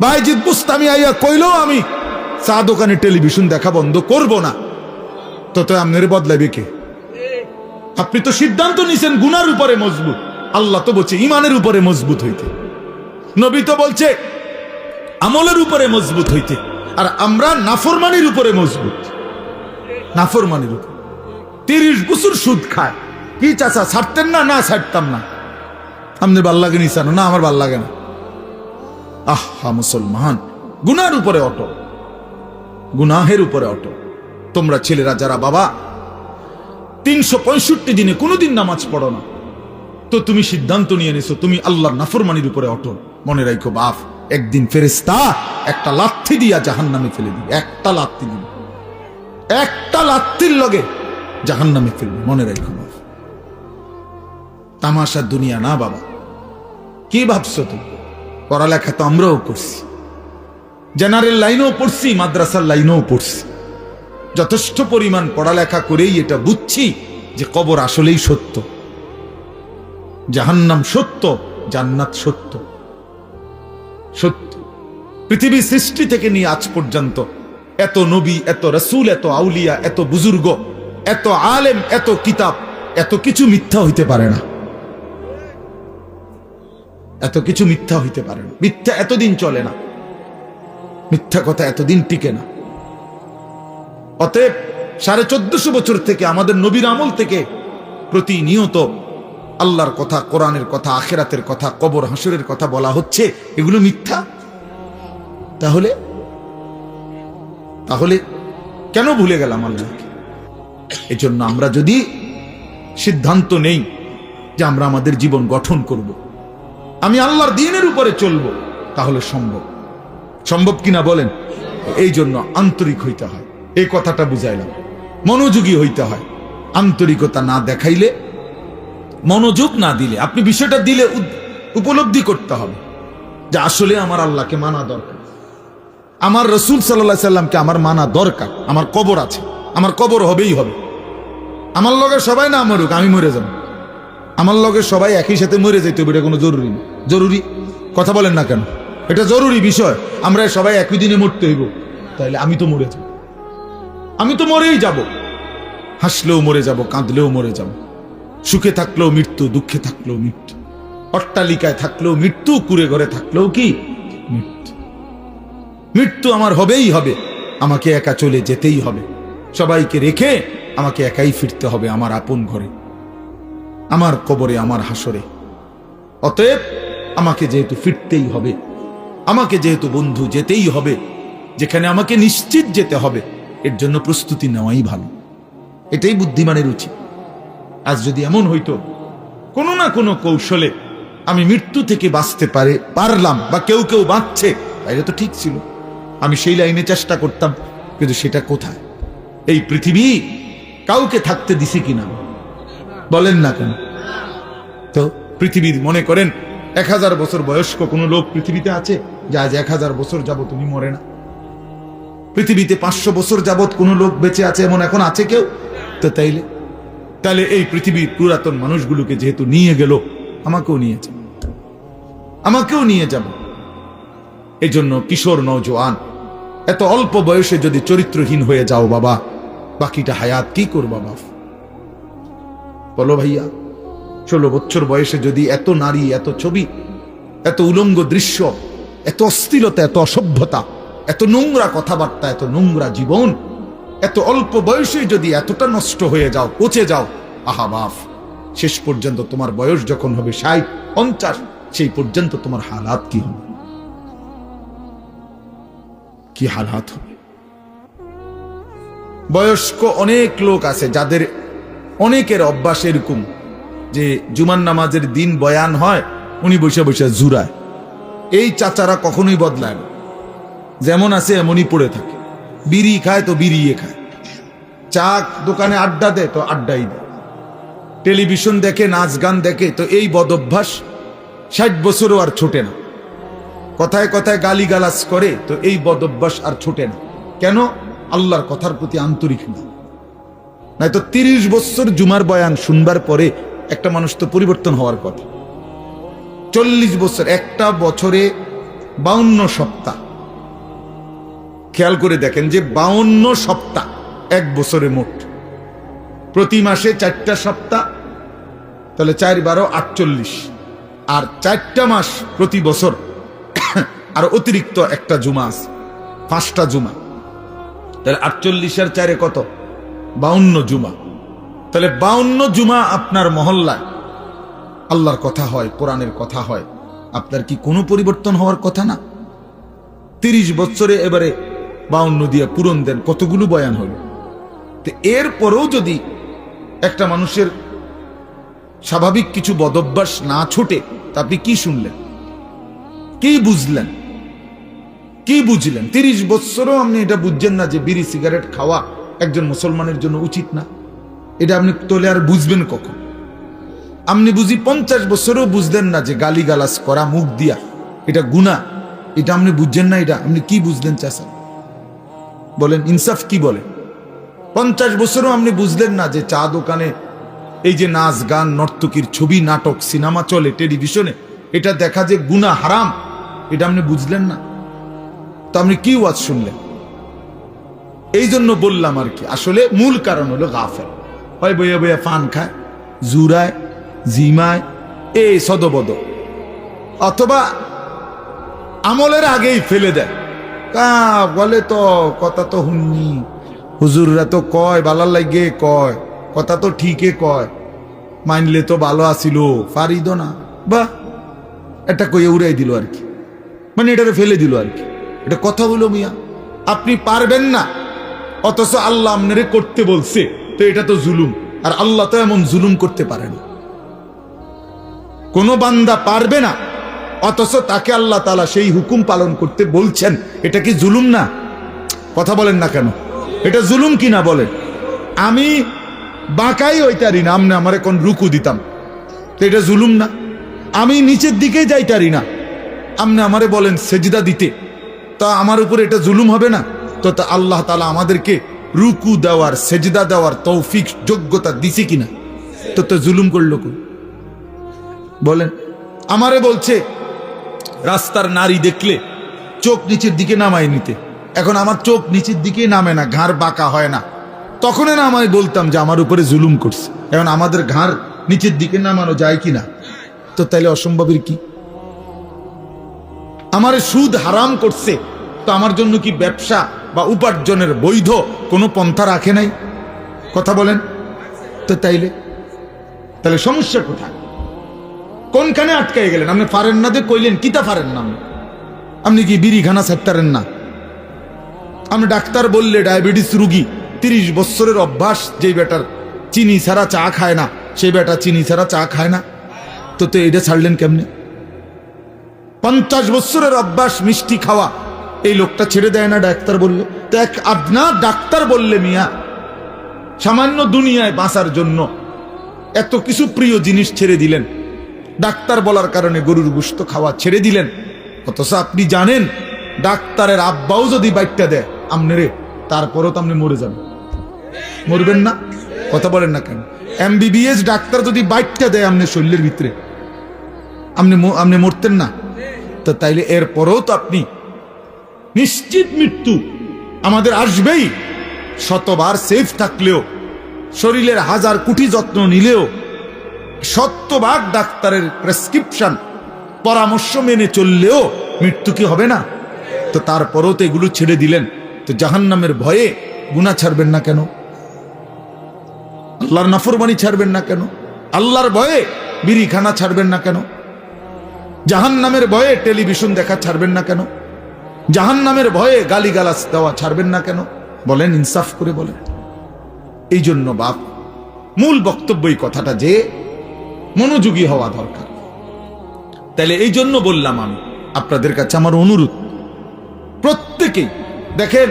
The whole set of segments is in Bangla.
বাইজিৎ বুস্তামি আইয়া কইলেও আমি চা দোকানে টেলিভিশন দেখা বন্ধ করব না। তত আপনার বদলাবে কে? আপনি তো সিদ্ধান্ত নিছেন গুনার উপরে মজবুত। আল্লাহ তো বলছে ইমানের উপরে মজবুত হইতে। নবী তো বলছে আমলের উপরে মজবুত হইতে। আর আমরা নাফরমানির উপরে মজবুত। নাফরমানির উপর। তিরিশ বছর সুদ খায়। কি চাচা, ছাড়তেন না? না, ছাড়তাম না। আপনার ভালো লাগে না, আমার ভালো লাগে না। আহা মুসলমান, গুনার উপরে অটো গুনাহের উপরে অটো তোমরা ছেলেরা, যারা বাবা, তিনশো পঁয়ষট্টি দিনে কোনোদিন নামাজ পড়ো না। তো তুমি সিদ্ধান্ত নিয়ে নিছো, তুমি আল্লাহর নাফরমানির উপরে অটল। মনে রাখো বাপ, একদিন ফেরেস্তা একটা লাথি দিয়া জাহান নামে ফেলে দিবে, একটা লাথি দিবে। একটা লাথির লগে জাহান নামে ফেলবে, মনে রাখো বাপ। তামাশার দুনিয়া না বাবা। কি ভাবছ তুমি? পড়ালেখা তো আমরাও করছি। জেনারেল লাইনেও পড়ছি, মাদ্রাসার লাইনেও পড়ছি। যথেষ্ট পরিমাণ পড়ালেখা করেই এটা বুঝছি যে কবর আসলেই সত্য। জাহান্নাম সত্য, জান্নাত সত্য। সত্য। পৃথিবী সৃষ্টি থেকে নিয়ে আজ পর্যন্ত এত নবী, এত রসুল, এত আউলিয়া, এত বুজুর্গ, এত আলেম, এত কিতাব, এত কিছু মিথ্যা হইতে পারে না। এত কিছু মিথ্যা হইতে পারে না। মিথ্যা এতদিন চলে না। মিথ্যা কথা এতদিন টিকে না। অতএব সাড়ে চোদ্দশো বছর থেকে আমাদের নবীর আমল থেকে প্রতিনিয়ত আল্লাহর কথা, কোরআনের কথা, আখেরাতের কথা, কবর হাসুরের কথা বলা হচ্ছে। এগুলো মিথ্যা? তাহলে? তাহলে কেন ভুলে গেলাম আল্লাহকে? এই জন্য আমরা যদি সিদ্ধান্ত নেই যে আমরা আমাদের জীবন গঠন করব। আমি আল্লাহর দিনের উপরে চলব, তাহলে সম্ভব। সম্ভব কিনা বলেন? এই জন্য আন্তরিক হইতে হয়। এই কথাটা বুঝাইলাম। মনোযোগী হইতে হয়। আন্তরিকতা না দেখাইলে, মনোযোগ না দিলে, আপনি বিষয়টা দিলে উপলব্ধি করতে হবে যে আসলে আমার আল্লাহকে মানা দরকার। আমার রসুল সাল্লাহ সাল্লামকে আমার মানা দরকার, আমার কবর আছে, আমার কবর হবেই হবে। আমার লগে সবাই না মরুক, আমি মরে যাব। আমার লগে সবাই একই সাথে মরে যেতে হবে, এটা কোনো জরুরি না। জরুরি। কথা বলেন না কেন? এটা জরুরি বিষয়। আমরা সবাই একই দিনে মরতে হইব। তাইলে আমি তো মরে যাব। আমি তো মরেই যাব। হাসলেও মরে যাব, কাঁদলেও মরে যাব। সুখে থাকলেও মৃত্যু, দুঃখে থাকলেও মৃত্যু। অট্টালিকায় থাকলেও মৃত্যু, কুড়ে ঘরে থাকলেও কি? মৃত্যু। মৃত্যু আমার হবেই হবে। আমাকে একা চলে যেতেই হবে। সবাইকে রেখে আমাকে একাই ফিরতে হবে আমার আপন ঘরে। আমার কবরে, আমার হাসরে। অতএব আমাকে যেহেতু ফিরতেই হবে, আমাকে যেহেতু বন্ধু যেতেই হবে, যেখানে আমাকে নিশ্চিত যেতে হবে, এর জন্য প্রস্তুতি নেওয়াই ভালো। এটাই বুদ্ধিমানের উচিত আজ যদি এমন হইতো, কোনো না কোনো কৌশলে আমি মৃত্যু থেকে বাঁচতে পারে, পারলাম বা কেউ কেউ বাঁচছে, তাইলে তো ঠিক ছিল। আমি সেই লাইনে চেষ্টা করতাম, কিন্তু সেটা কোথায়? এই পৃথিবী কাউকে থাকতে দিছে কিনা? বলেন না কেন? তো পৃথিবীর মনে করেন এক হাজার বছর বয়স্ক কোনো লোক পৃথিবীতে আছে? যে আজ এক হাজার বছর যাবত উনি মরে না। পৃথিবীতে পাঁচশো বছর যাবত কোনো লোক বেঁচে আছে এমন এখন আছে কেউ? তো তাইলে? তাহলে এই পৃথিবীর পুরাতন মানুষগুলোকে যেহেতু নিয়ে গেল, আমাকেও নিয়ে যাবে। আমাকেও নিয়ে যাবে। এই জন্য কিশোর নৌজওয়ান এত অল্প বয়সে যদি চরিত্রহীন হয়ে যাও বাবা, বাকিটা হায়াত কি করবা বাপ? বলো ভাইয়া। ষোলো বছর বয়সে যদি এত নারী, এত ছবি, এত উলঙ্গ দৃশ্য, এত অস্থিরতা, এত অসভ্যতা, এত নোংরা কথাবার্তা, এত নোংরা জীবন, এত অল্প বয়সে যদি এতটা নষ্ট হয়ে যাও, পচে যাও, আহা বাফ, শেষ পর্যন্ত তোমার বয়স যখন হবে ষাট, পঞ্চাশ, সেই পর্যন্ত তোমার হালাত কি হবে? কি হালাত হবে? বয়স্ক অনেক লোক আছে যাদের অনেকের অভ্যাস এরকম যে জুমান নামাজের দিন বয়ান হয়, উনি বসে বসে জুরায় এই চাচারা কখনোই বদলায় না। যেমন আছে এমনই পড়ে থাকে। বিড়ি খায় তো বিড়িয়ে খায়। চা দোকানে আড্ডা দেয় তো আড্ডাই দেয়। টেলিভিশন দেখে, নাচ গান দেখে, তো এই বদভ্যাস ষাট বছরও আর ছোটে না। কথায় কথায় গালিগালাজ করে, তো এই বদভ্যাস আর ছোটে না। কেন? আল্লাহর কথার প্রতি আন্তরিক না। নাই তো তিরিশ বছর জুমার বয়ান শুনবার পরে একটা মানুষ তো পরিবর্তন হওয়ার কথা। চল্লিশ বছর, একটা বছরে বাউন্ন সপ্তাহ। খেয়াল করে দেখেন যে বাউন্ন সপ্তাহ, এক বছরে মোট। প্রতি মাসে চারটা সপ্তাহ, তাহলে চার বারো আটচল্লিশ। আর চারটা মাস প্রতি বছর, আর অতিরিক্ত একটা জুমা আছে, পাঁচটা জুমা। তাহলে আটচল্লিশের চারে কত? বাউন্ন জুমা। তাহলে বাউন্ন জুমা আপনার মহল্লায়। আল্লাহর কথা হয়, কোরআনের কথা হয়। আপনার কি কোনো পরিবর্তন হওয়ার কথা না? তিরিশ বছরে এবারে বাউন্ন দিয়ে পূরণ দেন, কতগুলো বয়ান হল? তো এরপরেও যদি একটা মানুষের স্বাভাবিক কিছু বদভ্যাস না ছোটে, তা আপনি কি শুনলেন? কি বুঝলেন? কি বুঝলেন? তিরিশ বছরও আপনি এটা বুঝছেন না যে বিড়ি, সিগারেট খাওয়া একজন মুসলমানের জন্য উচিত না। এটা আপনি তোলে আর বুঝবেন কখন? আপনি বুঝি পঞ্চাশ বছরও বুঝলেন না যে গালি গালাস করা, মুখ দিয়া। এটা গুণা এটা আপনি বুঝছেন না এটা। আপনি কি বুঝলেন চাষা বলেন, ইনসাফ কি বলে? পঞ্চাশ বছরও আপনি বুঝলেন না যে চা দোকানে এই যে নাচ গান, নর্তকীর ছবি, নাটক, সিনেমা চলে, টেলিভিশনে, এটা দেখা যে গুণা হারাম। এটা আপনি বুঝলেন না? তো আপনি কি ওয়াজ শুনলেন? এই জন্য বললাম আর কি, আসলে মূল কারণ হলো গাফেল। হয় বইয়া বইয়া ফান খায় জুরায় জিমায় এই সদবদ অথবা আমলের আগেই ফেলে দেয়। কা, বলে তো, কথা তো হুননি হুজুররা তো কয়, বালার লাগে কয়, কথা তো ঠিকই কয়। মানলে তো ভালো আসিল পারিদ না। বা এটা কইয়ে উড়াই দিল আর কি। মানে এটারে ফেলে দিল আর কি। এটা কথা হলো মিয়া। আপনি পারবেন না। অথচ আল্লাহ আপনারে করতে বলছে। তো এটা তো জুলুম। আর আল্লাহ তো এমন জুলুম করতে পারে না কোনো বান্দা পারবে না, অথচ তাকে আল্লাহ তালা সেই হুকুম পালন করতে বলছেন। এটা কি জুলুম না? কথা বলেন না কেন? এটা জুলুম কি না বলেন? আমি বাঁকাই ওইটারি না আমনে আমার এখন রুকু দিতাম। তো এটা জুলুম না? আমি নিচের দিকে যাইতারি না আপনি আমারে বলেন সেজদা দিতে। তা আমার উপরে এটা জুলুম হবে না? তো তা আল্লাহ তালা আমাদেরকে রুকু দেওয়ার, সেজদা দেওয়ার তৌফিক, যোগ্যতা দিছে কিনা? তো তো জুলুম করল কই? বলেন। আমারে বলছে, রাস্তার নারী দেখলে চোখ নিচের দিকে নামায় নিতে। এখন আমার চোখ নিচের দিকে নামে না, ঘাড় বাঁকা হয় না। তখনই না আমায় বলতাম যে আমার উপরে জুলুম করছে। এখন আমাদের ঘাড় নিচের দিকে নামানো যায় কিনা? তো তাইলে অসম্ভবের কি? আমার সুদ হারাম করছে, তো আমার জন্য কি ব্যবসা বা উপার্জনের বৈধ কোনো পন্থা রাখে নাই? কথা বলেন। তো তাইলে? তাহলে সমস্যা কোথায়? কোনখানে আটকাই গেলেন? আপনি পারেন না যে কইলেন, কিতা পারেন না আপনি? কি বিড়ি খানা না? আপনি ডাক্তার বললে ডায়াবেটিস রুগী, তিরিশ বছরের অভ্যাস, যেই বেটার চিনি ছাড়া চা খায় না সেই বেটা চিনি ছাড়া চা খায় না। তো তো এটা ছাড়লেন কেমনে? পঞ্চাশ বছরের অভ্যাস, মিষ্টি খাওয়া এই লোকটা ছেড়ে দেয় না, ডাক্তার বললে। তো এক আপনার ডাক্তার বললে মিয়া, সামান্য দুনিয়ায় বাঁচার জন্য এত কিছু প্রিয় জিনিস ছেড়ে দিলেন। ডাক্তার বলার কারণে গরুর গুস্ত খাওয়া ছেড়ে দিলেন। অথচ আপনি জানেন, ডাক্তারের আব্বাও যদি বাইকটা দেয়, আমনে রে, তারপরও তো আপনি মরে যাবেন। মরবেন না? কথা বলেন না কেন? এমবিবিএস ডাক্তার যদি বাইকটা দেয় আপনি শরীরের ভিতরে আপনি আপনি মরতেন না। তো তাইলে এর পরেও তো আপনি নিশ্চিত মৃত্যু আমাদের আসবেই। শতবার সেফ থাকলেও, শরীরের হাজার কোটি যত্ন নিলেও সত্যভাগ ডাক্তারের প্রেসক্রিপশন, পরামর্শ মেনে চললেও মৃত্যু কি হবে না? তো তারপরও তো এগুলো ছেড়ে দিলেন, তো জাহান্নামের ভয়ে গুণা ছাড়বেন না কেন? আল্লাহর নাফরমানি ছাড়বেন না কেন? আল্লাহর ভয়ে বিড়ি খানা ছাড়বেন না কেন? জাহান নামের ভয়ে টেলিভিশন দেখা ছাড়বেন না কেন? জাহান নামের ভয়ে গালিগালাস দেওয়া ছাড়বেন না কেন? বলেন, ইনসাফ করে বলেন। এই জন্য বাপ, মূল বক্তব্য এই কথাটা যে, মনোযোগী হওয়া দরকার। তাহলে এই জন্য বললাম আমি, আপনাদের কাছে আমার অনুরোধ। প্রত্যেকেই, দেখেন,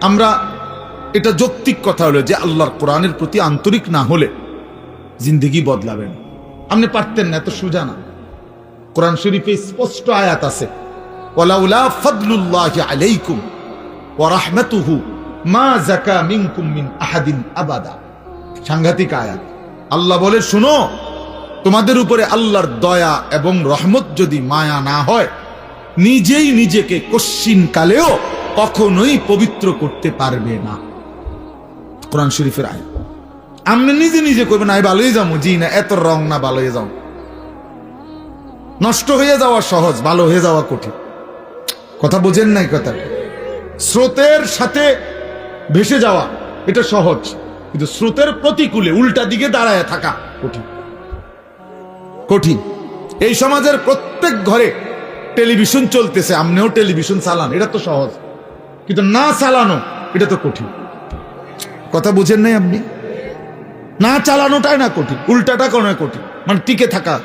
আমরা, এটা যৌক্তিক কথা হলো যে আল্লাহর কোরআনের প্রতি আন্তরিক না হলে জিন্দগি বদলাবেন আপনি পারতেন না, এত সোজা না। কোরআন শরীফে স্পষ্ট আয়াত আছে। ওয়ালাউলা ফাদলুল্লাহি আলাইকুম ওয়া রাহমাতুহু, মা যাকা মিনকুম মিন আহাদিন আবাদা। সাংঘাতিক আয়াত। আল্লাহ বলে, শুনো, তোমাদের উপরে আল্লাহর দয়া এবং রহমত যদি মায়া না হয়, নিজেই নিজেকে কশ্চিন কালেও কখনোই পবিত্র করতে পারবে না। কোরআন শরীফের আয় আপনি নিজে নিজে করবেন আয় ভালোই যাব, জি, না, এত রং না ভালো হয়ে যাও নষ্ট হয়ে যাওয়া সহজ, ভালো হয়ে যাওয়া কঠিন। কথা বোঝেন নাই কথা। স্রোতের সাথে ভেসে যাওয়া, এটা সহজ। কিন্তু স্রোতের প্রতিকূলে উল্টা দিকে দাঁড়ায় থাকা কঠিন। কঠিন। এই সমাজের প্রত্যেক ঘরে টেলিভিশন চলতেছে আপনিও টেলিভিশন চালান, এটা তো সহজ। কিন্তু না চালানো, এটা তো কঠিন। কথা বুঝেন নাই আপনি? না চালানোটাই না কঠিন, উল্টাটা কোনো কঠিন। মানে টিকে থাকা।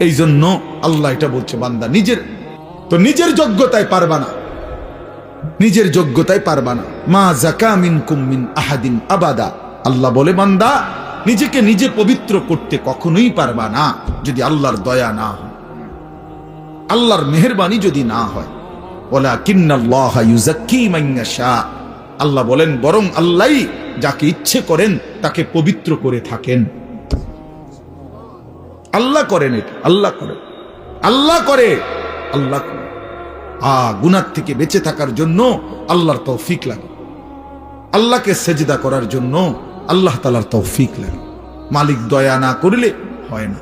এই জন্য আল্লাহ এটা বলছে, বান্দা, নিজের তো নিজের যোগ্যতায় পারবা না। নিজের যোগ্যতায় পারবা না। মা জাকা মিন কুমিন আহাদিন আবাদা। আল্লাহ বলে, বান্দা, নিজেকে নিজে পবিত্র করতে কখনোই পারবা না যদি আল্লাহর দয়া না হয়। আল্লাহর মেহরবানি যদি না হয়। বলা কিন্নাল্লাহ আল্লাহ বলেন, বরং আল্লাহ যাকে ইচ্ছে করেন তাকে পবিত্র করে থাকেন। আল্লাহ করেন এটা, আল্লাহ করেন আল্লাহ করে আল্লাহ করে। গুনার থেকে বেঁচে থাকার জন্য আল্লাহর তৌফিক লাগে। আল্লাহকে সেজদা করার জন্য আল্লাহ তালার তৌফিক লাগে। মালিক দয়া না করলে হয় না।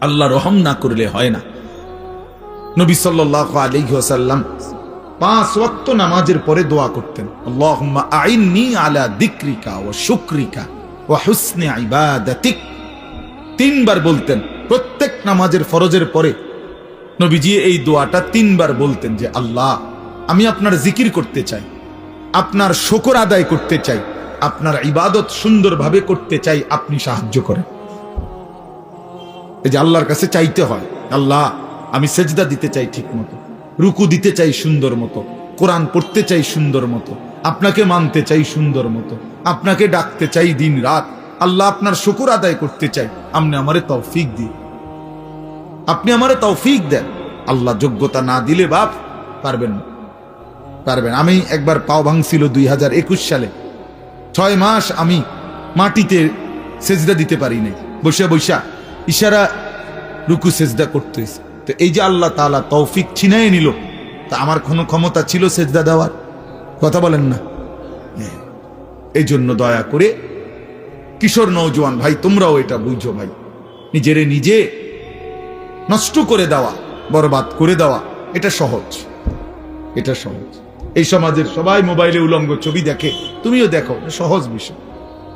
আল্লাহ রহম না করলে হয় না। নবী সাল্লাহ আলাইহি ওয়াসাল্লাম পাঁচ ওয়াক্ত নামাজের পরে দোয়া করতেন, আল্লাহুম্মা আইন্নি আলা দিক্রিকা ওয়া শুকরিকা ওয়া হুসনি ইবাদাতিক। তিনবার বলতেন, প্রত্যেক নামাজের ফরজের পরে নবীজি এই দোয়াটা তিনবার বলতেন যে, আল্লাহ, আমি আপনার জিকির করতে চাই, আপনার শকর আদায় করতে চাই, আপনার ইবাদত সুন্দরভাবে করতে চাই, আপনি সাহায্য করেন। এই যে আল্লাহর কাছে চাইতে হয়, আল্লাহ, আমি সেজদা দিতে চাই ঠিক মতো রুকু দিতে চাই সুন্দর মতো, কোরআন পড়তে চাই সুন্দর মতো, আপনাকে মানতে চাই সুন্দর মতো, আপনাকে ডাকতে চাই দিন রাত আল্লাহ আপনার শুকুর আদায় করতে চাই, আপনি আমারে তৌফিক দিন। আপনি আমারে তৌফিক দেন। আল্লাহ যোগ্যতা না দিলে বাপ, পারবেন না। পারবেন। আমি একবার পাও ভাঙছিল দুই হাজার একুশ সালে। ছয় মাস আমি মাটিতে সেজদা দিতে পারি নাই। বসে বৈশা ইশারা, রুকু সেজদা করতে। তো এই যে আল্লাহ তাআলা তৌফিক ছিনাই নিল, তা আমার কোনো ক্ষমতা ছিল সেজদা দেওয়ার? কথা বলেন না। হ্যাঁ। এই জন্য দয়া করে কিশোর নৌজওয়ান ভাই, তোমরাও এটা বুঝছ ভাই। নিজেরে নিজে নষ্ট করে দেওয়া, বরবাদ করে দেওয়া, এটা সহজ। এটা সহজ। এই সমাজের সবাই মোবাইলে উলঙ্গ ছবি দেখে, তুমিও দেখো সহজ বিষয়।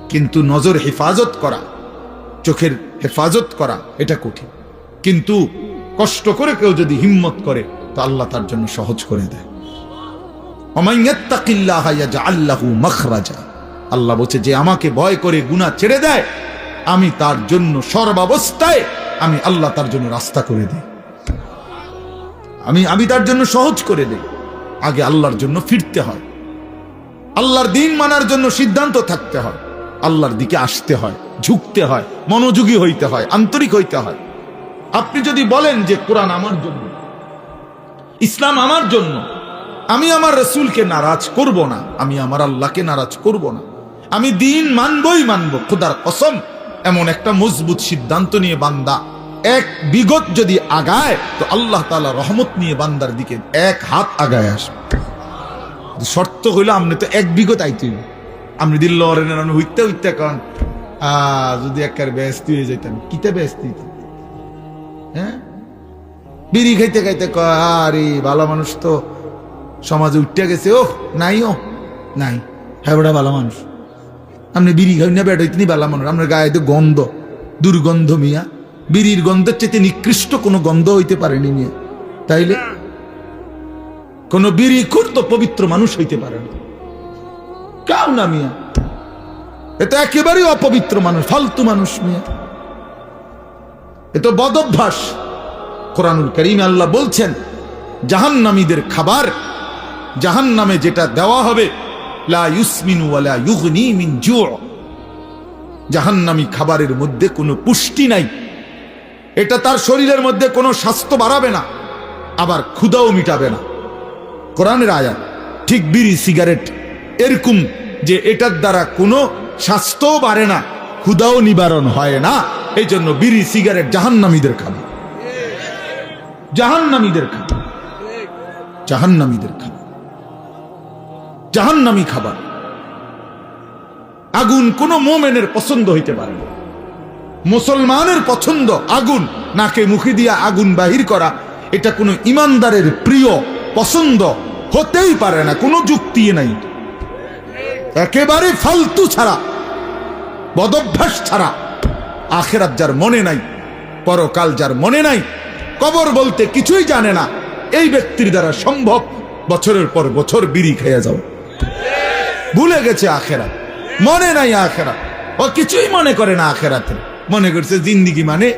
কিন্তু নজর হেফাজত করা, চোখের হেফাজত করা, এটা কঠিন। কিন্তু কষ্ট করে কেউ যদি হিম্মত করে, তো আল্লাহ তার জন্য সহজ করে দেয়। আল্লাহু বলছে, যে আমাকে ভয় করে গুণা ছেড়ে দেয় আমি তার জন্য সর্বাবস্থায় আমি আল্লাহ তার জন্য রাস্তা করে দিই। আমি আমি তার জন্য সহজ করে দিই। আগে আল্লাহর জন্য ফিরতে হয়। আল্লাহর দিন মানার জন্য সিদ্ধান্ত থাকতে হয়। আল্লাহর দিকে আসতে হয়, ঝুঁকতে হয়, মনোযোগী হইতে হয়, আন্তরিক হইতে হয়। আপনি যদি বলেন যে কোরআন আমার জন্য, ইসলাম আমার জন্য, আমি আমার রসুলকে নারাজ করব না, আমি আমার আল্লাহকে নারাজ করব না, আমি দিন মানবই মানব, খুদার কসম। এমন একটা মজবুত সিদ্ধান্ত নিয়ে বান্দা এক বিগত যদি আগায়, তো আল্লাহ তালা রহমত নিয়ে বান্দার দিকে এক হাত আগায় আসবে। শর্ত হইল আপনি তো এক বিগত আইতে। আপনি দিল হইতে হইতে কারণ যদি একবার ব্যস্ত হয়ে যাইতেন কিতে ব্যস্ত হ্যাঁ? বিড়ি খাইতে খাইতে আরে, ভালো মানুষ তো সমাজে উঠতে গেছে ও নাই ও নাই হ্যাঁ বেটা ভালো মানুষ। আপনি বিড়ি খাই না বেটা ইতনি ভালো মানুষ আপনার গায়ে গন্ধ, দুর্গন্ধ মিয়া। বিড়ির গন্ধের চেয়ে নিকৃষ্ট কোনো গন্ধ হইতে পারেনি মিয়া। তাইলে কোন বিড়ি খুর তো পবিত্র মানুষ হইতে পারে না। কাউ না মিয়া। এটা একেবারেই অপবিত্র মানুষ, ফালতু মানুষ মিয়া। এ তো বদভ্যাস। কোরআনুল করিম আল্লাহ বলছেন, জাহান্নামীদের খাবার জাহান নামে যেটা দেওয়া হবে লা ওয়ালা মিন খাবারের মধ্যে কোনো পুষ্টি নাই। এটা তার শরীরের মধ্যে কোনো স্বাস্থ্য বাড়াবে না, আবার ক্ষুদাও মিটাবে না। কোরআনের আয়াত, ঠিক বিড়ি, সিগারেট, এরকম যে এটার দ্বারা কোনো স্বাস্থ্যও বাড়ে না ক্ষুদাও নিবারণ হয় না, এই জন্য বিড়ি, সিগারেট জাহান্নামীদের খাবার। জাহান্নামীদের খাবার। জাহান্নামীদের খাবার। জাহান্নামী খাবার। আগুন কোন মোমেনের পছন্দ হইতে পারে মুসলমানের পছন্দ আগুন, নাকে মুখে দিয়া আগুন বাহির করা, এটা কোনো ইমানদারের প্রিয় পছন্দ হতেই পারে না, কোনো যুক্তি নাই। একেবারে ফালতু ছাড়া, বদভ্যাস ছাড়া, আখেরাত যার মনে নাই, পরকাল যার মনে নাই, কবর বলতে কিছুই জানে না, এই ব্যক্তির দ্বারা সম্ভব বছরের পর বছর বিড়ি খেয়ে যাও ভুলে গেছে আখেরাত। মনে নাই আখেরাত। ও কিছুই মনে করে না আখেরাতে মনে করছে জিন্দিগি মানে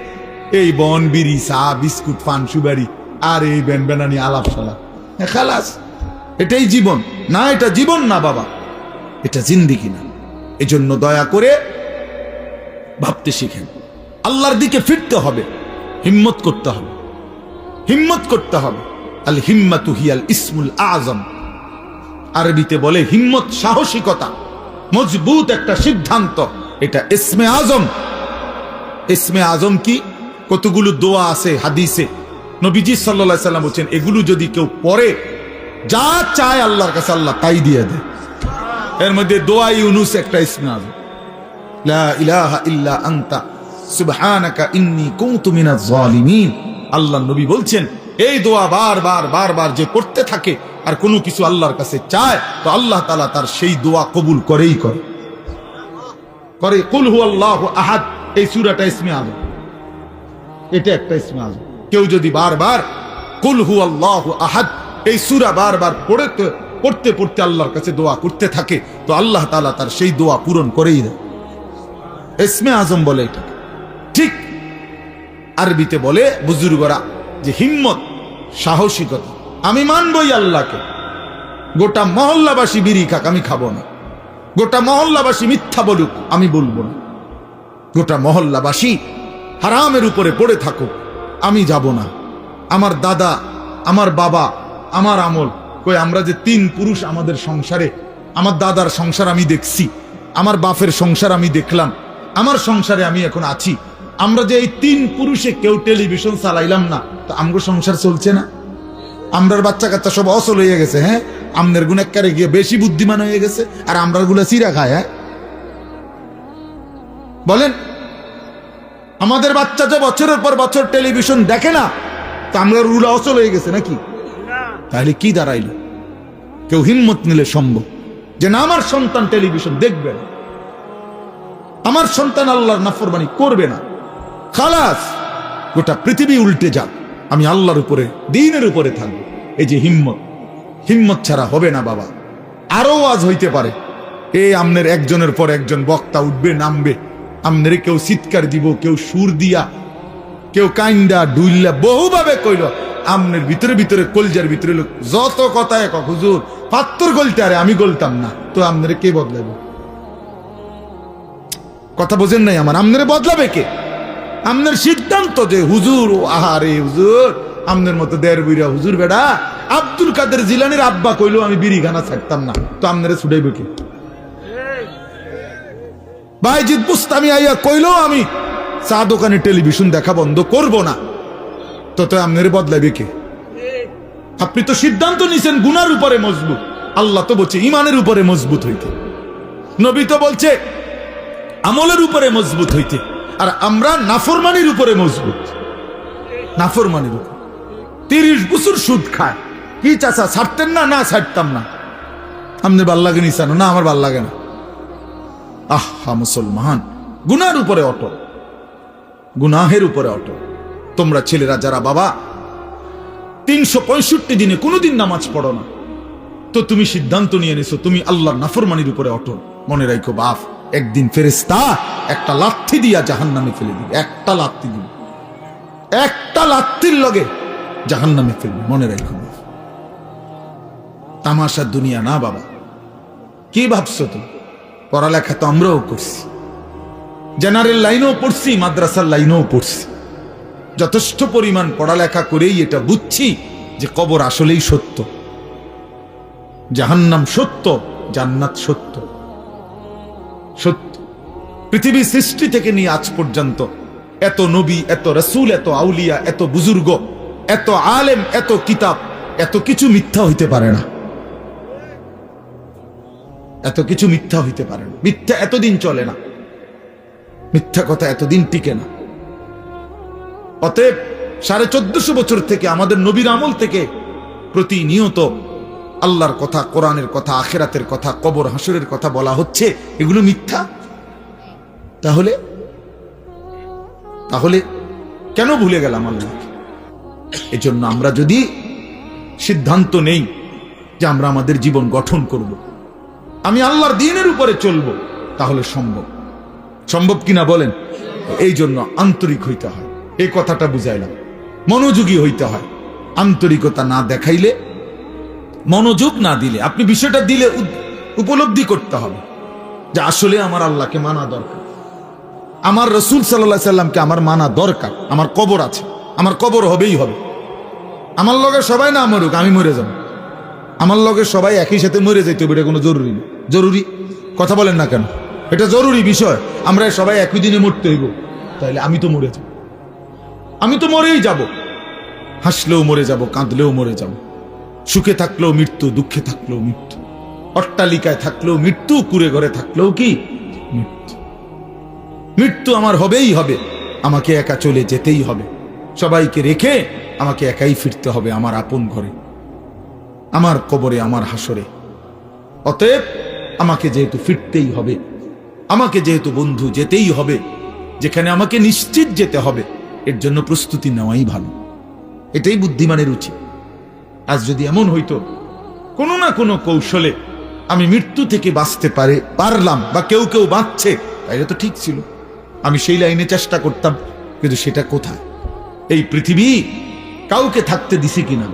এই বন বিড়ি চা বিস্কুট পান সুবারি আর এই বেন বেনানি আলাপ সালাপ। হ্যাঁ, খালাস এটাই জীবন। না এটা জীবন না বাবা। এটা জিন্দিগি না। এজন্য দয়া করে ভাবতে শিখেন। আল্লাহর দিকে ফিরতে হবে। হিম্মত করতে হবে। হিম্মত করতে হবে। আল হিম্মাতু হিয়াল ইসমুল আজম। আরবিতে বলে হিম্মত সাহসিকতা, মজবুত একটা সিদ্ধান্ত। এটা ইসমে আজম। ইসমে আজম কি? কতগুলো দোয়া আছে হাদিসে। নবীজি সাল্লাহ সাল্লাম বলছেন, এগুলো যদি কেউ পড়ে, যা চায় আল্লাহর কাছে আল্লাহ তাই দিয়ে দেয়। এর মধ্যে দোয়া ইউনুস একটা ইসমে আজম। আল্লাহ নবী বলছেন, এই দোয়া বার বার বার বার যে করতে থাকে আর কোনো কিছু আল্লাহর কাছে চায়, তো আল্লাহ তালা তার সেই দোয়া কবুল করেই করে। করে, কুল হু আল্লাহ আহাদ এই সূরাটা ইসমে আজম। এটা একটা ইসমে আজম। কেউ যদি বারবার, কুল হু আল্লাহ আহাদ এই সূরা বারবার পড়তে পড়তে পড়তে আল্লাহর কাছে দোয়া করতে থাকে, তো আল্লাহ তালা তার সেই দোয়া পূরণ করেই দেয়। ইসমে আজম বলে এটাকে। ঠিক আরবিতে বলে, বুজুর্গরা, যে হিম্মত, সাহসিকতা আমি মানবই আল্লাহকে। গোটা মহল্লাবাসী বিড়ি খাক, আমি খাব না। গোটা মহল্লাবাসী মিথ্যা বলুক, আমি বলব না। গোটা মহল্লাবাসী হারামের উপরে পড়ে থাকুক, আমি যাব না। আমার দাদা, আমার বাবা, আমার আমল, কই আমরা যে তিন পুরুষ আমাদের সংসারে, আমার দাদার সংসার আমি দেখছি, আমার বাপের সংসার আমি দেখলাম, আমার সংসারে আমি এখন আছি। আমরা যে এই তিন পুরুষে কেউ টেলিভিশন চালাইলাম না, তো আমগো সংসার চলছে না? আমরার বাচ্চা কাচ্চা সব অসল হয়ে গেছে হ্যাঁ? আমনের গুণেকারে গিয়ে বেশি বুদ্ধিমান হয়ে গেছে আর আমরারগুলা চিরা খায় হ্যাঁ? বলেন আমাদের বাচ্চা যে বছরের পর বছর টেলিভিশন দেখে না তা আমরা রুলা অচল হয়ে গেছে নাকি? তাহলে কি দাঁড়াইল? কেউ হিম্মত নিলে সম্ভব। যে না আমার সন্তান টেলিভিশন দেখবে না। আমার সন্তান আল্লাহর নাফরমানি করবে না। খালাস গোটা পৃথিবী উল্টে যাক। আমি আল্লাহর উপরে, দিনের উপরে থাকব। এই যে হিম্মত হিম্মত ছাড়া হবে না বাবা। আরও আজ হইতে পারে। এই আমনের একজনের পর একজন বক্তা উঠবে, নামবে। আমনের কেউ চিৎকার দিব, কেউ সুর দিয়া, কেউ কাইন্দা ডুইল্লা বহুভাবে কইল, আমনের ভিতরে ভিতরে, কলজার ভিতরে লোক, যত কথা এক, হুজুর, পাত্তর গলতে, আরে আমি গলতাম না। তো আমনের কে বদলাবে কথা বোঝেন নাই আমার। আমনের বদলাবে কে? আমনের সিদ্ধান্ত যে, হুজুর, ও আহারে, হুজুর, আমনের মতো দেড় বুড়া হুজুর বেড়া, আব্দুল কাদের জিলানির আব্বা কইলো আমি বিড়ি খানা ছাড়তাম না, তো আমনের ছুটাইবে কে? বাইজিৎ বুস্তামি আইয়া কইলো, আমি চা দোকানে টেলিভিশন দেখা বন্ধ করব না। তো তো আমনের বদলাবে কে? আপনি তো সিদ্ধান্ত নিছেন গুনার উপরে মজবুত, আল্লাহ তো বলছে ইমানের উপরে মজবুত হইতে। নবী তো বলছে আমলের উপরে মজবুত হইতে। আর আমরা নাফরমানির উপরে মজবুত। নাফরমানির উপর। তিরিশ বছর সুদ খায়। কি চাচা, ছাড়তেন না? না, ছাড়তাম না। আপনার ভালো লাগে নিসানো না, আমার ভালো লাগে না। আহা মুসলমান। গুনার উপরে অটল। গুনাহের উপরে অটল। তোমরা ছেলেরা, যারা বাবা, তিনশো পঁয়ষট্টি দিনে কোনোদিন নামাজ পড়ো না। তো তুমি সিদ্ধান্ত নিয়ে নিছো, তুমি আল্লাহর নাফরমানির উপরে অটল। মনে রাখো বাপ। একদিন ফেরেস্তা একটা লাথি দিয়া জাহান নামে ফেলে দিবে। একটা লাথি দিবে। একটা লাথির লগে জাহান নামে ফেলবে, মনে রাখো। বাপ তামাশার দুনিয়া না বাবা। কি ভাবছ তুমি? পড়ালেখা তো আমরাও করছি। জেনারেল লাইনেও পড়ছি, মাদ্রাসার লাইনেও পড়ছি। যথেষ্ট পরিমাণ পড়ালেখা করেই এটা বুঝছি যে কবর আসলেই সত্য। জাহান্নাম সত্য, জান্নাত সত্য। সত্য পৃথিবী সৃষ্টি থেকে নিয়ে আজ পর্যন্ত এত নবী, এত রসুল, এত আউলিয়া, এত বুজুর্গ, এত আলেম, এত কিতাব, এত কিছু মিথ্যা হইতে পারে না। এত কিছু মিথ্যা হইতে পারে না। মিথ্যা এতদিন চলে না। মিথ্যা কথা এতদিন টিকে না। অতএব সাড়ে চোদ্দশো বছর থেকে আমাদের নবীর আমল থেকে প্রতিনিয়ত আল্লাহর কথা, কোরআনের কথা, আখেরাতের কথা, কবর হাসুরের কথা বলা হচ্ছে, এগুলো মিথ্যা? তাহলে? তাহলে কেন ভুলে গেলাম আল্লাহ এজন্য আমরা যদি সিদ্ধান্ত নেই যে আমরা আমাদের জীবন গঠন করব। আমি আল্লাহর দিনের উপরে চলবো, তাহলে সম্ভব। সম্ভব কিনা বলেন? এই জন্য আন্তরিক হইতে হয়। এই কথাটা বুঝাইলাম। মনোযোগী হইতে হয়। আন্তরিকতা না দেখাইলে মনোযোগ না দিলে, আপনি বিষয়টা দিলে উপলব্ধি করতে হবে যে আসলে আমার আল্লাহকে মানা দরকার। আমার রসুল সাল্লাহ সাল্লামকে আমার মানা দরকার, আমার কবর আছে, আমার কবর হবেই হবে। আমার লগে সবাই না মরুক, আমি মরে যাব। আমার লগে সবাই একই সাথে মরে যাইতে হবে, এটা কোনো জরুরি জরুরি? কথা বলেন না কেন? এটা জরুরি বিষয়। আমরা সবাই একই দিনে মরতে হইব, তাইলে আমি তো মরে যাব। আমি তো মরেই যাব। হাসলেও মরে যাব, কাঁদলেও মরে যাব। সুখে থাকলেও মৃত্যু, দুঃখে থাকলেও মৃত্যু। অট্টালিকায় থাকলেও মৃত্যু কুড়ে ঘরে থাকলেও কি? মৃত্যু। মৃত্যু আমার হবেই হবে, আমাকে একা চলে যেতেই হবে। সবাইকে রেখে আমাকে একাই ফিরতে হবে আমার আপন ঘরে, আমার কবরে, আমার হাসরে। অতএব আমাকে যেহেতু ফিরতেই হবে, আমাকে যেহেতু বন্ধু যেতেই হবে, যেখানে আমাকে নিশ্চিত যেতে হবে, এর জন্য প্রস্তুতি নেওয়াই ভালো। এটাই বুদ্ধিমানের উচিত। আজ যদি এমন হইতো, কোনো না কোনো কৌশলে আমি মৃত্যু থেকে বাঁচতে পারে, পারলাম বা কেউ কেউ বাঁচছে, তাইলে তো ঠিক ছিল। আমি সেই লাইনে চেষ্টা করতাম, কিন্তু সেটা কোথায়? এই পৃথিবী কাউকে থাকতে দিছে কিনা?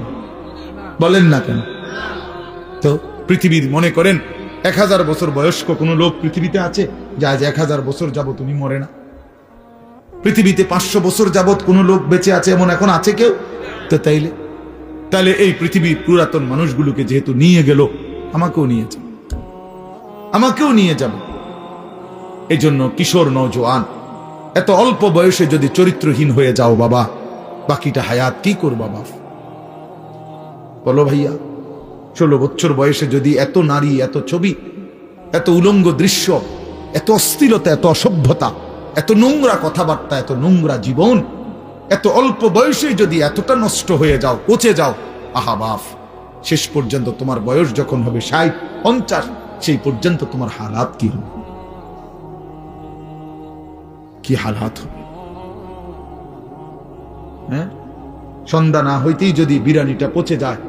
বলেন না কেন? তো পৃথিবীর মনে করেন, এক হাজার বছর বয়স্ক কোনো লোক পৃথিবীতে আছে? যে আজ এক হাজার বছর যাবত তুমি মরে না। পৃথিবীতে পাঁচশো বছর যাবত কোনো লোক বেঁচে আছে, এমন এখন আছে কেউ? তো তাইলে তাহলে এই পৃথিবীর পুরাতন মানুষগুলোকে যেহেতু নিয়ে গেল, আমাকেও নিয়ে যাবে। আমাকেও নিয়ে যাবে। এই জন্য কিশোর নজওয়ান এত অল্প বয়সে যদি চরিত্রহীন হয়ে যাও বাবা, বাকিটা হায়াত কি করবা বাপ? বলো ভাইয়া, ষোলো বছর বয়সে যদি এত নারী, এত ছবি, এত উলঙ্গ দৃশ্য, এত অস্থিরতা, এত অসভ্যতা, এত নোংরা কথাবার্তা, এত নোংরা জীবন এত অল্প বয়সে যদি এতটা নষ্ট হয়ে যাও, পচে যাও, আহা বাফ, শেষ পর্যন্ত তোমার বয়স যখন হবে ষাট, পঞ্চাশ, সেই পর্যন্ত তোমার হালাত কি হবে? কি হালাত হবে? হ্যাঁ? সন্ধ্যা না হইতেই যদি বিরিয়ানিটা পচে যায়,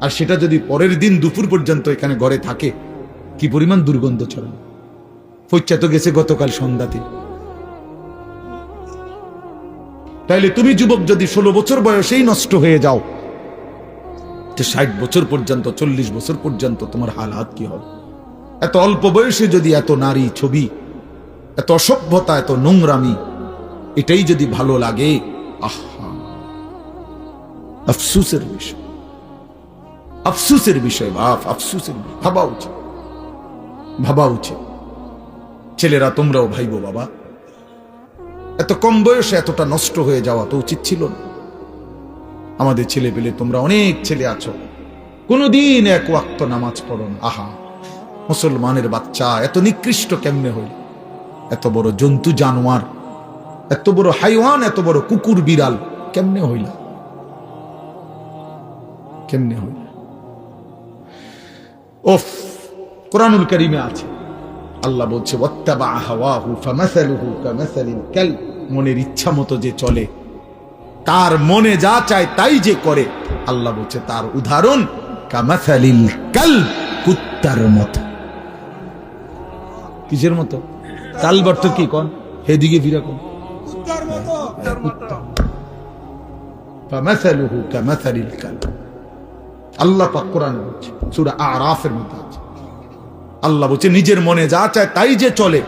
আর সেটা যদি পরের দিন দুপুর পর্যন্ত এখানে ঘরে থাকে, কি পরিমাণ দুর্গন্ধ ছড়ানো? ফচ্চা তো গেছে গতকাল সন্ধ্যাতে। তাইলে তুমি যুবক যদি ষোলো বছর বয়সেই নষ্ট হয়ে যাও, তো ষাট বছর পর্যন্ত, চল্লিশ বছর পর্যন্ত তোমার হালাত কি হবে? এত অল্প বয়সে যদি এত নারী ছবি, এত অসভ্যতা, এত নোংরামি, এটাই যদি ভালো লাগে, আহা। আফসুসের বিষয়। আফসুসের বিষয়, বাপ, আফসুসের ভাবা উচিত। ভাবা উচিত। ছেলেরা, তোমরাও ভাইবো, বাবা। এত কম বয়সে এতটা নষ্ট হয়ে যাওয়া তো উচিত ছিল না। আমাদের ছেলে পেলে তোমরা অনেক ছেলে আছো। কোনোদিন এক ওয়াক্ত নামাজ পড়ো না। আহা, মুসলমানের বাচ্চা, এত নিকৃষ্ট কেমনে হইল? এত বড় জন্তু জানোয়ার, এত বড় হাইওয়ান, এত বড় কুকুর বিড়াল কেমনে হইল? কেমনে হইল? ওফ, কোরআনুল করিমে আছে। আল্লাহ বলছে ওয়াত্তাবা হাওয়াহু ফামাসালুহু কামাসালিল কাল মনের ইচ্ছা মতো যে চলে তার মনে যা চায় তাই যে করে। আল্লাহ বলছে তার উদাহরণ কামাসালিল কাল কুত্তার মতো। কিসের মতো? কাল বর্ত কি কন? হেদিকে ফিরা কোন। আল্লাহ পাক কোরআনে বলছে সূরা আরাফের মধ্যে আছে। আল্লাহ বলছে নিজের মনে যা চায় তাই যে চলে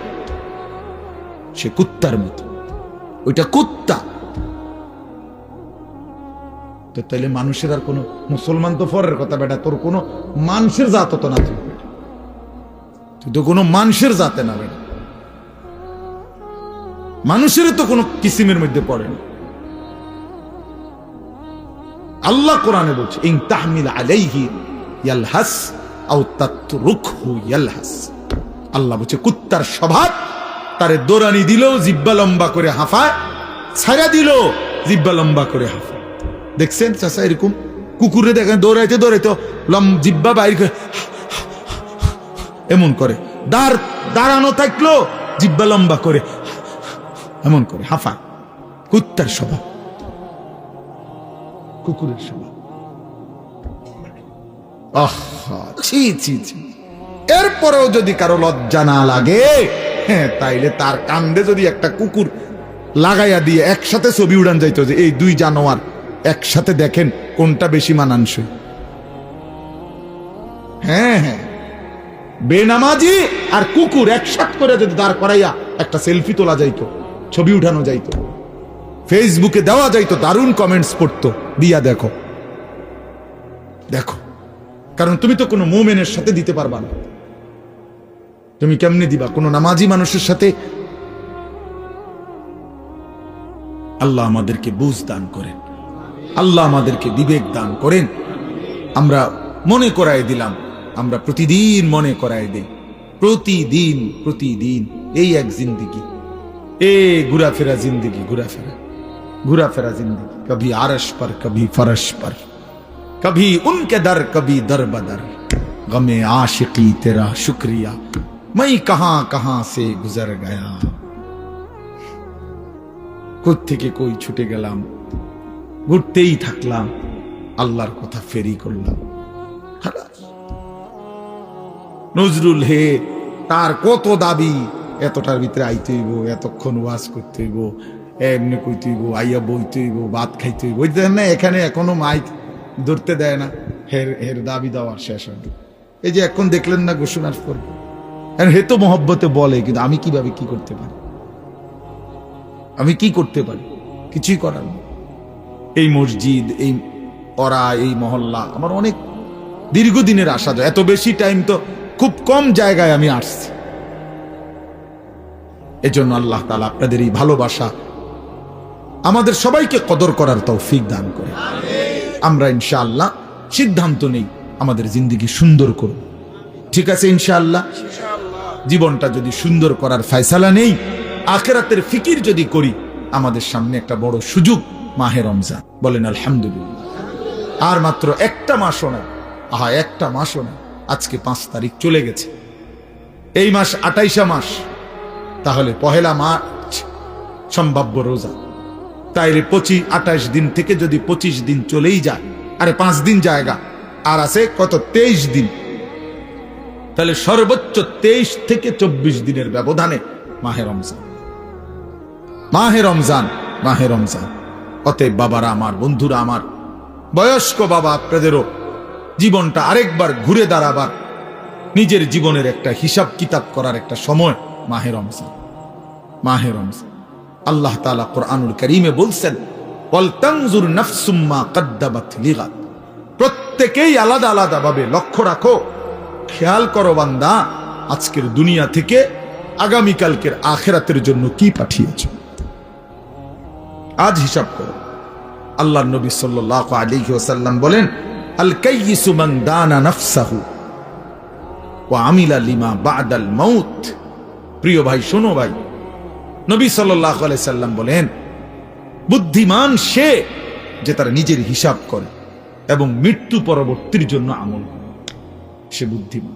সে কুত্তার মতো। ওইটা কুত্তা। তো তাইলে মানুষের আর কোনো মুসলমান তো ফরের কথা বেটা, তোর কোনো মানুষের জাত তো না তুই তুই তো কোনো মানুষের জাতে না বেটা। মানুষের তো কোনো কিসিমের মধ্যে পড়ে না। আল্লাহ কোরআনে বলছে, ইন তাহমিল আলাইহি ইয়ালহাস আও তাতরুকহু ইয়ালহাস। আল্লাহ বলছে, কুত্তার স্বভাব তারে দোরানি দিল জিব্বা লম্বা করে হাফায় ছায়া দিল জিব্বা লম্বা করে হাফায়। দেখছেন চাচা এরকম? কুকুরে দেখেন দৌড়াইতে দৌড়াইতে লম জিব্বা বাইর করে এমন করে। দাঁড় দাঁড়ানো থাকল জিব্বা লম্বা করে এমন করে হাফায়। কুত্তার স্বভাব। কুকুরের স্বভাব। আহা, ছি ছি ছি। এরপরেও যদি কারও লজ্জা না লাগে হ্যাঁ তাইলে তার কান্দে যদি একটা কুকুর লাগাইয়া দিয়ে একসাথে ছবি উড়ান যাইতো যে এই দুই জানোয়ার একসাথে দেখেন কোনটা বেশি মানানসই। হ্যাঁ হ্যাঁ। বেনামাজি আর কুকুর একসাথ করে যদি দাঁড় করাইয়া একটা সেলফি তোলা যাইতো, ছবি উঠানো যাইতো, ফেসবুকে দেওয়া যাইতো, দারুণ কমেন্টস পড়তো, দিয়া দেখো। দেখো। কারণ তুমি তো কোনো মোমেনের সাথে দিতে পারবা না। তুমি কেমনে দিবা? কোনো নামাজি মানুষের সাথে? আল্লাহ আমাদেরকে বুঝ দান করেন। আল্লাহ আমাদেরকে বিবেক দান করেন। আমরা মনে করায় দিলাম। আমরা প্রতিদিন মনে করায় দিই। প্রতিদিন প্রতিদিন। এই এক জিন্দিগি। এ ঘুরাফেরা জিন্দিগি, ঘুরাফেরা। ঘুরাফেরা জিন্দিগি। কবি আরস পর, কবি ফরস পর। কবি উনকে দর, কবি দর বদর গমে আশিকি তেরা শুক্রিয়া। मैं कहां कहां से गुजर गया কোথ থেকে কই ছুটে গেলাম ঘুরতেই থাকলাম আল্লাহর কথা ফেরি করলাম খালাস। নজরুল হে তার কত দাবি এতটার ভিতরে আইতে হইব এতক্ষণ ওয়াজ করতে হইব এমনি কইতে হইব আইয়া বইতে হইব ভাত খাইতে হইব ওই দেখেন না এখানে এখনো মাইক ধরতে দেয় না হের হের দাবি দেওয়ার শেষ হয় এই যে এখন দেখলেন না ঘোষণার পর আর হে তো মহব্বতে বলে, কিন্তু আমি কীভাবে কি করতে পারি? আমি কি করতে পারি? কিছুই করার এই মসজিদ, এই ওরা এই মহল্লা, আমার অনেক দীর্ঘদিনের আসা যায়। এত বেশি টাইম তো খুব কম জায়গায় আমি আসছি। এজন্য আল্লাহ তালা আপনাদের এই ভালোবাসা আমাদের সবাইকে কদর করার তৌফিক দান করে। আমরা ইনশাআল্লাহ সিদ্ধান্ত নেই আমাদের জিন্দিগি সুন্দর করব ঠিক আছে ইনশাআল্লাহ? জীবনটা যদি সুন্দর করার ফয়সালা নেই, আখেরাতের ফিকির যদি করি, আমাদের সামনে একটা বড় সুযোগ মাহে রমজান। বলেন, আলহামদুলিল্লাহ। আর মাত্র একটা মাসও না আহা, একটা মাসও না আজকে পাঁচ তারিখ চলে গেছে। এই মাস আটাইশা মাস। তাহলে পহেলা মার্চ সম্ভাব্য রোজা। তাইলে পঁচিশ আঠাশ দিন থেকে যদি পঁচিশ দিন চলেই যায়, আরে পাঁচ দিন জায়গা। আর আছে কত? তেইশ দিন। তাহলে সর্বোচ্চ তেইশ থেকে চব্বিশ দিনের ব্যবধানে মাহে রমজান। মাহে রমজান মাহে রমজান। অতএব বাবারা আমার, বন্ধুরা আমার, বয়স্ক বাবা আপনাদেরও জীবনটা আরেকবার ঘুরে দাঁড়াবার, নিজের জীবনের একটা হিসাব কিতাব করার একটা সময় মাহে রমজান মাহে রমজান। আল্লাহ তাআলা কোরআনুল করিমে বলছেন ওয়ালতানজুর নাফসুম্মা কদ্দাবাত লিগাত। প্রত্যেকেই আলাদা আলাদা ভাবে লক্ষ্য রাখো। খেয়াল করো বান্দা, আজকের দুনিয়া থেকে আগামীকালকের আখেরাতের জন্য কি পাঠিয়েছ? আজ হিসাব করো। আল্লাহ নবী আলাইহি ওয়াসাল্লাম বলেন আল কাইয়িসু মান দানা নাফসাহু ওয়া আমিলা লিমা বাদাল মাউত। প্রিয় ভাই, শোনো ভাই, নবী আলাইহি সাল্লাম বলেন, বুদ্ধিমান সে যে তার নিজের হিসাব করে এবং মৃত্যু পরবর্তীর জন্য আমল করে। সে বুদ্ধিমান